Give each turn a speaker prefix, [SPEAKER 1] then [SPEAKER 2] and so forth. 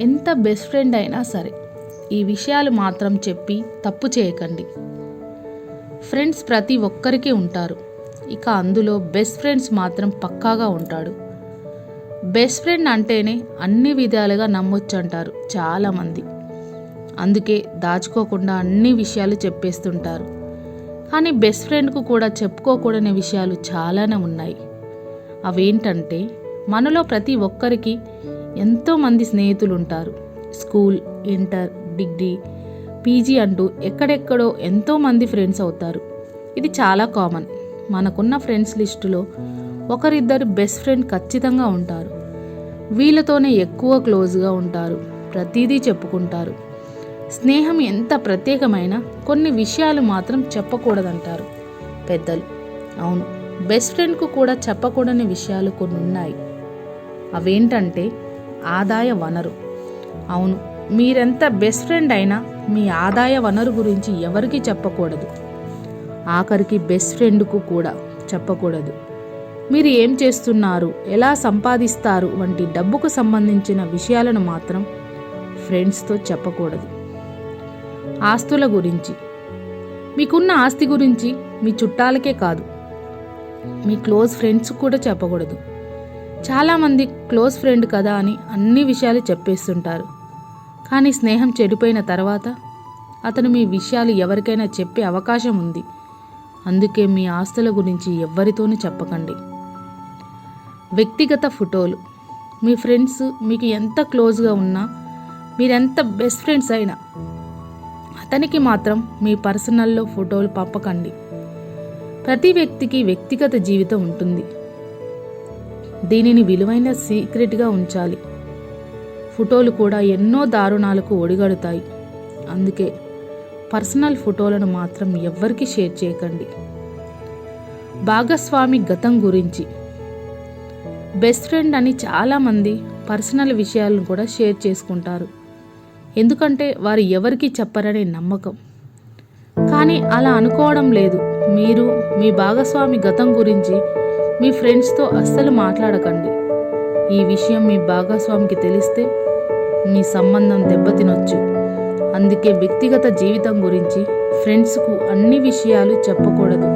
[SPEAKER 1] ఎంత best friend అయినా సరే ఈ విషయాలు మాత్రం చెప్పి తప్పు చేయకండి. ఫ్రెండ్స్ ప్రతి ఒక్కరికి ఉంటారు. ఇక అందులో బెస్ట్ ఫ్రెండ్స్ మాత్రం పక్కాగా ఉంటాడు. బెస్ట్ ఫ్రెండ్ అంటేనే అన్ని విధాలుగా నమ్మొచ్చు అంటారు చాలామంది. అందుకే దాచుకోకుండా అన్ని విషయాలు చెప్పేస్తుంటారు. కానీ బెస్ట్ ఫ్రెండ్కు కూడా చెప్పుకోకూడని విషయాలు చాలానే ఉన్నాయి. అవేంటంటే మనలో ప్రతి ఒక్కరికి ఎంతోమంది స్నేహితులు ఉంటారు స్కూల్ ఇంటర్ డిగ్రీ పీజీ అంటూ ఎక్కడెక్కడో ఎంతోమంది ఫ్రెండ్స్ అవుతారు. ఇది చాలా కామన్. మనకున్న ఫ్రెండ్స్ లిస్టులో ఒకరిద్దరు బెస్ట్ ఫ్రెండ్ ఖచ్చితంగా ఉంటారు. వీళ్ళతోనే ఎక్కువ క్లోజ్గా ఉంటారు. ప్రతిదీ చెప్పుకుంటారు. స్నేహం ఎంత ప్రత్యేకమైన కొన్ని విషయాలు మాత్రం చెప్పకూడదంటారు. పెద్దలు. అవును. బెస్ట్ ఫ్రెండ్కు కూడా చెప్పకూడని విషయాలు కొన్ని ఉన్నాయి అవేంటంటే ఆదాయ వనరు. అవును మీరెంత బెస్ట్ ఫ్రెండ్ అయినా మీ ఆదాయ వనరు గురించి ఎవరికి చెప్పకూడదు. ఆఖరికి బెస్ట్ ఫ్రెండ్కు కూడా చెప్పకూడదు. మీరు ఏం చేస్తున్నారు ఎలా సంపాదిస్తారు వంటి డబ్బుకు సంబంధించిన విషయాలను మాత్రం ఫ్రెండ్స్తో చెప్పకూడదు. ఆస్తుల గురించి. మీకున్న ఆస్తి గురించి మీ చుట్టాలకే కాదు. మీ క్లోజ్ ఫ్రెండ్స్ కూడా చెప్పకూడదు. చాలామంది క్లోజ్ ఫ్రెండ్ కదా అని అన్ని విషయాలు చెప్పేస్తుంటారు. కానీ స్నేహం చెడిపోయిన తర్వాత అతను మీ విషయాలు ఎవరికైనా చెప్పే అవకాశం ఉంది. అందుకే మీ ఆస్తుల గురించి ఎవ్వరితోనూ చెప్పకండి. వ్యక్తిగత ఫోటోలు. మీ ఫ్రెండ్స్ మీకు ఎంత క్లోజ్గా ఉన్నా మీరెంత బెస్ట్ ఫ్రెండ్స్ అయినా అతనికి మాత్రం మీ పర్సనల్లో ఫోటోలు పంపకండి. ప్రతి వ్యక్తికి వ్యక్తిగత జీవితం ఉంటుంది. దీనిని విలువైన సీక్రెట్గా ఉంచాలి. ఫోటోలు కూడా ఎన్నో దారుణాలకు ఒడిగడుతాయి. అందుకే పర్సనల్ ఫోటోలను మాత్రం ఎవ్వరికీ షేర్ చేయకండి. భాగస్వామి గతం గురించి. బెస్ట్ ఫ్రెండ్ అని చాలామంది పర్సనల్ విషయాలను కూడా షేర్ చేసుకుంటారు. ఎందుకంటే వారు ఎవరికి చెప్పరనే నమ్మకం. కానీ అలా అనుకోవడం లేదు. మీరు మీ భాగస్వామి గతం గురించి మీ ఫ్రెండ్స్తో అస్సలు మాట్లాడకండి. ఈ విషయం మీ భాగస్వామికి తెలిస్తే మీ సంబంధం దెబ్బతినొచ్చు. అందుకే వ్యక్తిగత జీవితం గురించి ఫ్రెండ్స్కు అన్ని విషయాలు చెప్పకూడదు.